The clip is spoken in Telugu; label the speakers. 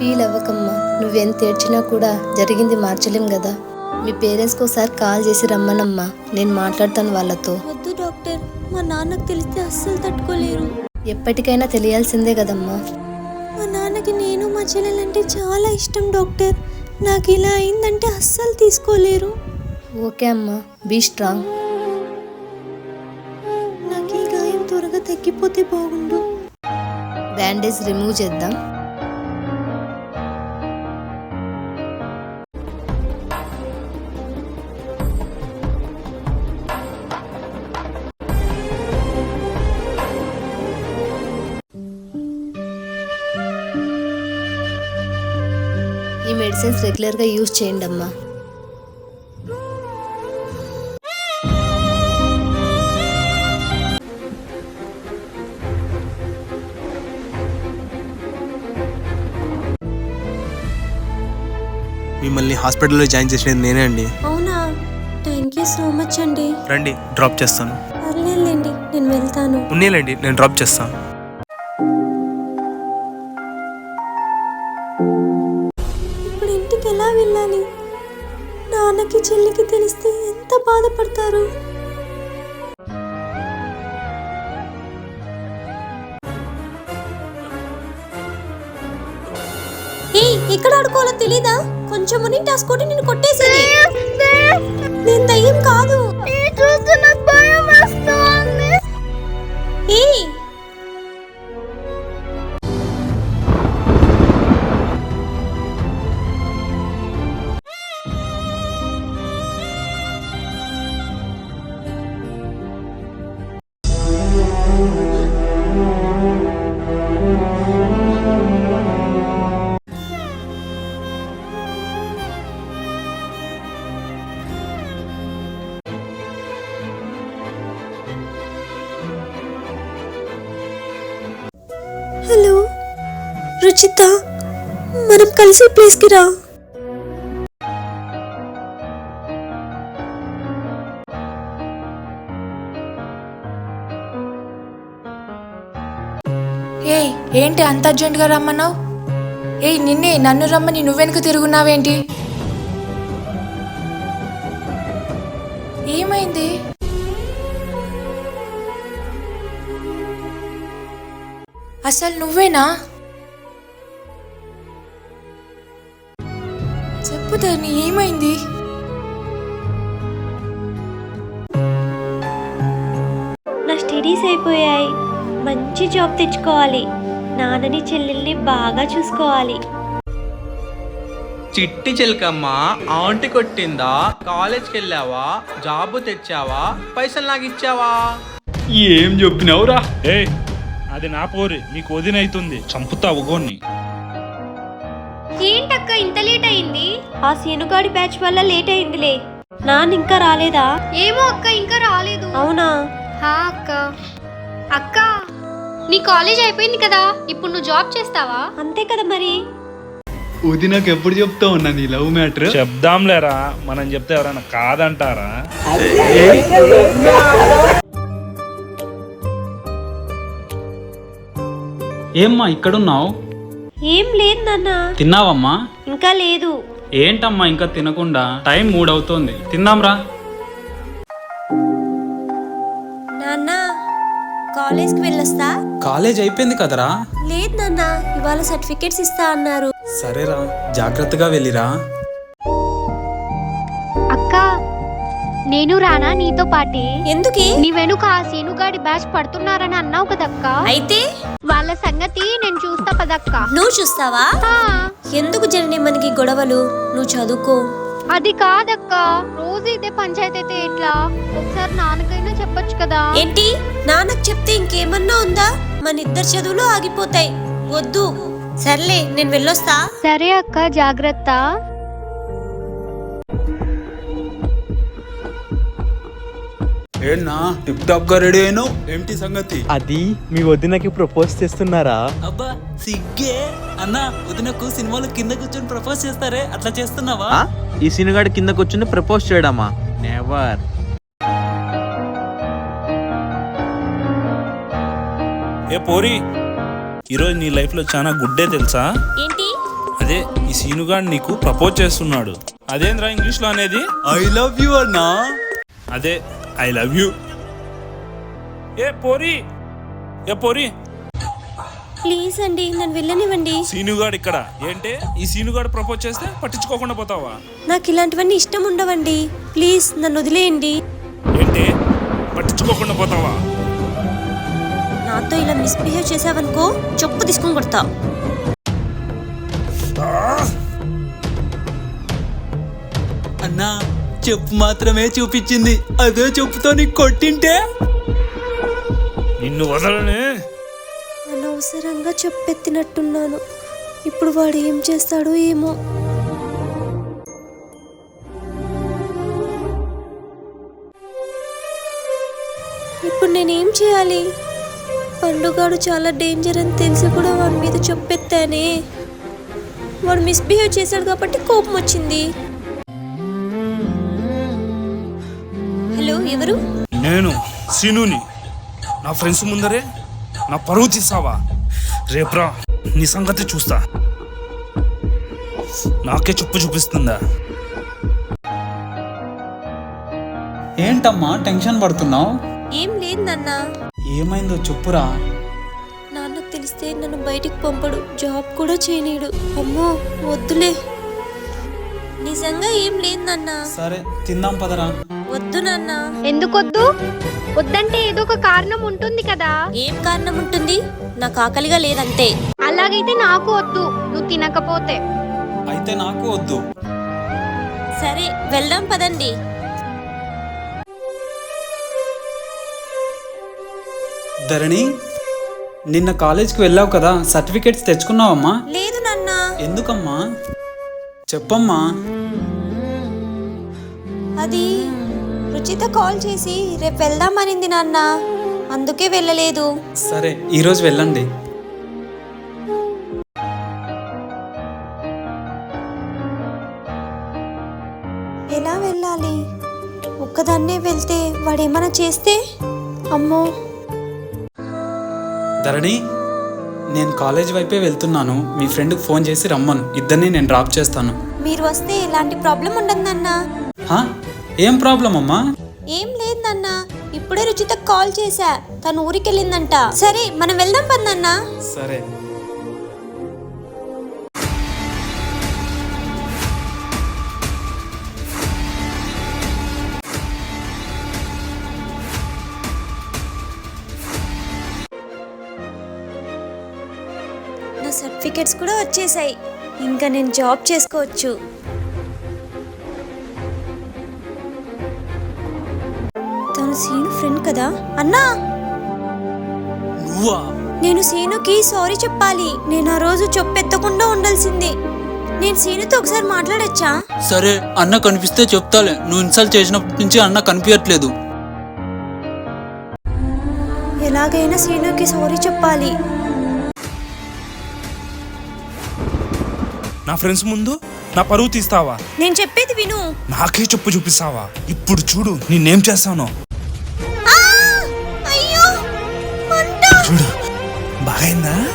Speaker 1: ఫీల్ అవ్వకమ్మా. నువ్వెంత ఏడ్చినా కూడా జరిగింది మార్చలేం కదా మీ పేరెంట్స్కి ఒకసారి కాల్ చేసి రమ్మనమ్మా. నేను మాట్లాడతాను వాళ్ళతో.
Speaker 2: వద్దు డాక్టర్. మా నాన్నకు తెలిస్తే అస్సలు తట్టుకోలేరు.
Speaker 1: ఎప్పటికైనా తెలియాల్సిందే కదమ్మా.
Speaker 2: మా నాన్నకి నేను మా చెల్లెలంటే చాలా ఇష్టం డాక్టర్. నాకు ఇలా అయిందంటే అస్సలు తీసుకోలేరు.
Speaker 1: ఓకే అమ్మా. Be strong.
Speaker 2: నాకు ఈ గాయం త్వరగా తగ్గిపోతే బాగుండు.
Speaker 1: బ్యాండేజ్ రిమూవ్ చేద్దాం. ఈ మెడిసిన్స్ రెగ్యులర్గా యూజ్ చేయండి అమ్మా.
Speaker 3: మిమ్మల్ని హాస్పిటల్లో జాయిన్ చేసినది నేనే అండి.
Speaker 2: అవునా? థ్యాంక్ యూ సో మచ్ అండి.
Speaker 3: రండి డ్రాప్ చేస్తాను.
Speaker 2: పర్లేదులేండి నేను వెళ్తాను.
Speaker 3: ఉన్నేలండి నేను డ్రాప్ చేస్తాను.
Speaker 2: నాన్నకి చెల్లికి తెలిస్తే ఎంత బాధపడతారు? ఎక్కడ ఆడుకోవాలో తెలీదా? కొంచెం ముని టాస్కోటి నిన్ను కొట్టేసేది. నేను దయ్యం హలో. రుచిత మనం కలిసి ప్లేస్కి రా.
Speaker 4: ఏయ్ ఏంటి అంత అర్జెంటుగా రమ్మన్నావు? ఏయ్ నిన్నే నన్ను రమ్మని నువ్వెనక తిరుగున్నావేంటి? ఏమైంది? అసలు నువ్వేనా? చెప్పు ధరణి ఏమైంది?
Speaker 2: నా స్టడీస్ అయిపోయాయి. మంచి జాబ్ తెచ్చుకోవాలి. నాన్నని చెల్లెల్ని బాగా చూసుకోవాలి.
Speaker 5: చిట్టి చిలకమ్మ ఆంటీ కొట్టిందా? కాలేజ్కి వెళ్ళావా? జాబు తెచ్చావా? పైసలు నాకు ఇచ్చావా?
Speaker 6: ఏం చెప్పినావురా?
Speaker 7: ఏయ్ అది నా పోరి నీకు వదినైతుంది. చంపుతా ఉగోన్ని
Speaker 8: ఏంటక్క ఇంత లేట్ అయింది?
Speaker 2: ఆ సీనుగాడి బ్యాచ్ వల్ల లేట్ అయిందిలే. నాన్న ఇంకా రాలేదా?
Speaker 8: ఏమో అక్క ఇంకా రాలేదు.
Speaker 2: అవునా?
Speaker 8: హా అక్క. అక్క నీ కాలేజ్ అయిపోయింది కదా ఇప్పుడు నువ్వు జాబ్ చేస్తావా?
Speaker 2: అంతే కదా మరి.
Speaker 6: వదినకు ఎప్పుడు చెప్తావు అన్న నీ లవ్ మ్యాటర్?
Speaker 7: చెప్దాంలేరా మనం చెప్తే ఎవరైనా కాదంటారా?
Speaker 6: ఏమ్మా ఇక్కడున్నావు?
Speaker 2: ఏం లేదు నాన్న.
Speaker 6: తిన్నావమ్మా?
Speaker 2: ఇంకా లేదు.
Speaker 6: ఏంటమ్మా ఇంకా తినకుండా? టైం మూడవుతోంది. తిందాంరా.
Speaker 2: నాన్న కాలేజ్కి వెళ్ళొస్తా?
Speaker 9: కాలేజ్ అయిపోయింది కదరా?
Speaker 2: లేదు నాన్న ఇవాళ సర్టిఫికేట్స్ ఇస్తా అన్నారు.
Speaker 9: సరేరా జాగ్రత్తగా వెళ్ళిరా.
Speaker 8: నేను రానా నీతో పాటే?
Speaker 2: ఎందుకే?
Speaker 8: నీ వెనుక ఆ సీనుగాడి బ్యాచ్ పడుతున్నారని అన్నావు కదక్క?
Speaker 2: అయితే?
Speaker 8: వాళ్ళ సంగతి నేను చూస్తా పదక్క.
Speaker 2: నువ్వు చూస్తావా?
Speaker 8: ఆ,
Speaker 2: ఎందుకు జనని మనకి గొడవలు? నువ్వు చదువుకో.
Speaker 8: అది కాదక్క. రోజు ఇదే పంచాయతీ అయితే ఎట్లా? ఒకసారి నాన్నకైనా చెప్పొచ్చు కదా?
Speaker 2: ఏంటి? నాన్నకు చెప్తే ఇంకేమన్నా ఉందా? మన ఇద్దరు చదువులు ఆగిపోతాయి. వద్దు. సర్లే నేను వెళ్ళొస్తా.
Speaker 8: సరే అక్క జాగ్రత్త.
Speaker 9: ఏన్నా? టిప్ టాప్గా రెడీ అయినావు? ఏంటి సంగతి?
Speaker 10: అది మీ వదినకి ప్రపోజ్ చేస్తున్నారా?
Speaker 9: అబ్బా సిగ్గే. అన్న వదినకు సినిమాలో కింద కూర్చొని ప్రపోజ్ చేస్తారే? అట్లా చేస్తున్నావా?
Speaker 10: ఆ? ఈ సీనుగాడి కింద కూర్చుని ప్రపోజ్ చేయడమా? నెవర్
Speaker 7: ఏ పోరి ఈరోజు నీ లైఫ్లో చాలా గుడ్డే తెలుసా?
Speaker 2: ఏంటి?
Speaker 7: అదే ఈ సీనుగాడు నీకు ప్రపోజ్ చేస్తున్నాడు. అదేంద్రా ఇంగ్లీష్లో అనేది?
Speaker 10: ఐ లవ్ యూ అన్నా.
Speaker 7: అదే I love you. A Pori A Pori.
Speaker 2: Please అండి నన్ను వెళ్ళనివ్వండి.
Speaker 7: సీనుగాడు ఇక్కడ. ఏంటే? ఈ సీనుగాడు ప్రపోజ్ చేస్తే పట్టించుకోకుండా పోతావా?
Speaker 2: నాకు ఇలాంటివన్నీ ఇష్టం ఉండవండి. ప్లీజ్ నన్ను వదిలేయండి.
Speaker 7: ఏంటే? పట్టించుకోకుండా పోతావా?
Speaker 2: నాతో ఇలా మిస్బిహేవ్ చేసావనుకో చెప్పు తీసుకొని కొడతా.
Speaker 10: చెప్పు మాత్రమే చూపించింది. అదే చెప్పుతో నీకు కొట్టింటే?
Speaker 7: నిన్ను వదలనే?
Speaker 2: అనవసరంగా చెప్పెత్తినట్టున్నాను. ఇప్పుడు వాడు ఏం చేస్తాడో ఏమో. ఇప్పుడు నేనేం చేయాలి? పండుగాడు చాలా డేంజర్ అని తెలిసి కూడా వాడి మీద చెప్పెత్తానే. వాడు మిస్బిహేవ్ చేశాడు కాబట్టి కోపం వచ్చింది. ఎవరు?
Speaker 7: నేను సీనుని. నా ఫ్రెండ్స్ ముందరే నా పరువు తీసావా? రేప్రా నీ సంగతి చూస్తా. నాకే చెప్పు చూపిస్తుందా?
Speaker 9: ఏంటమ్మా టెన్షన్ పడుతున్నావు?
Speaker 2: ఏం లేదు నాన్న.
Speaker 9: ఏమైందో చెప్పురా.
Speaker 2: నాన్నకు తెలిస్తే నన్ను బయటికి పంపడు జాబ్ కూడా చేయనీడు అమ్మో వద్దులే. నిజంగా ఏం లేదు నాన్న.
Speaker 9: సరే తిందాం పదరా.
Speaker 2: వద్దు నాన్న.
Speaker 8: ఎందుకొద్దు? వద్దంటే ఏదో ఒక కారణం ఉంటుంది కదా.
Speaker 2: ఏం కారణం ఉంటుంది? నాకు ఆకలిగా లేదంతే.
Speaker 8: అలాగైతే నాకు వద్దు. నువ్వు తినకపోతే.
Speaker 9: అయితే నాకు వద్దు.
Speaker 2: సరే వెళ్దాం పదండి.
Speaker 9: ధరణి నిన్న కాలేజ్కి వెళ్ళావు కదా. సర్టిఫికేట్స్ తెచ్చుకున్నావమ్మా?
Speaker 2: లేదు నాన్న.
Speaker 9: ఎందుకమ్మా? చెప్పమ్మా.
Speaker 2: అది రుచిత కాల్ చేసి రేపు వెళ్దామనింది నాన్న. అందుకే వెళ్ళలేదు.
Speaker 9: సరే ఈరోజు వెళ్ళండి.
Speaker 2: ఎలా వెళ్ళాలి? ఒక్కదాన్నే వెళ్తే వాడేమైనా చేస్తే? అమ్మో.
Speaker 9: ధరణి నేను కాలేజ్ వైపే వెళ్తున్నాను. మీ ఫ్రెండ్కి ఫోన్ చేసి రమ్మను. ఇద్దరిని నేను డ్రాప్ చేస్తాను.
Speaker 2: మీరు వస్తే ఎలాంటి ప్రాబ్లం ఉండదు నాన్న?
Speaker 9: ఏం ప్రాబ్లం అమ్మా?
Speaker 2: ఏం లేదు నాన్న ఇప్పుడే రుచిత కాల్ చేశా. తను ఊరికెళ్ళిందంట. సరే మనం వెళ్దాం పదన్న
Speaker 9: సరే.
Speaker 2: నా సర్టిఫికెట్స్ కూడా వచ్చేసాయి. ఇంకా నేను జాబ్ చేసుకోవచ్చు. తను సీను ఫ్రెండ్ కదా? అన్నా!
Speaker 10: నువ్వా?
Speaker 2: నేను సీనుకి సారీ చెప్పాలి. నేను ఆ రోజు చెప్పెత్తకుండా ఉండాల్సింది. నేను సీనుతో ఒకసారి మాట్లాడొచ్చా?
Speaker 10: సరే అన్న కనిపిస్తే చెప్తాలే. నువ్వు ఇన్సల్ట్ చేసినప్పటి నుంచి అన్న కనిపించట్లేదు
Speaker 2: ఎలాగైనా సీనుకి సారీ చెప్పాలి.
Speaker 7: నా ఫ్రెండ్స్ ముందు నా పరువు తీస్తావా?
Speaker 2: నేను చెప్పేది విను.
Speaker 7: నాకే చెప్పు చూపిస్తావా? ఇప్పుడు చూడు నేనేం చేస్తానో.
Speaker 2: అయ్యో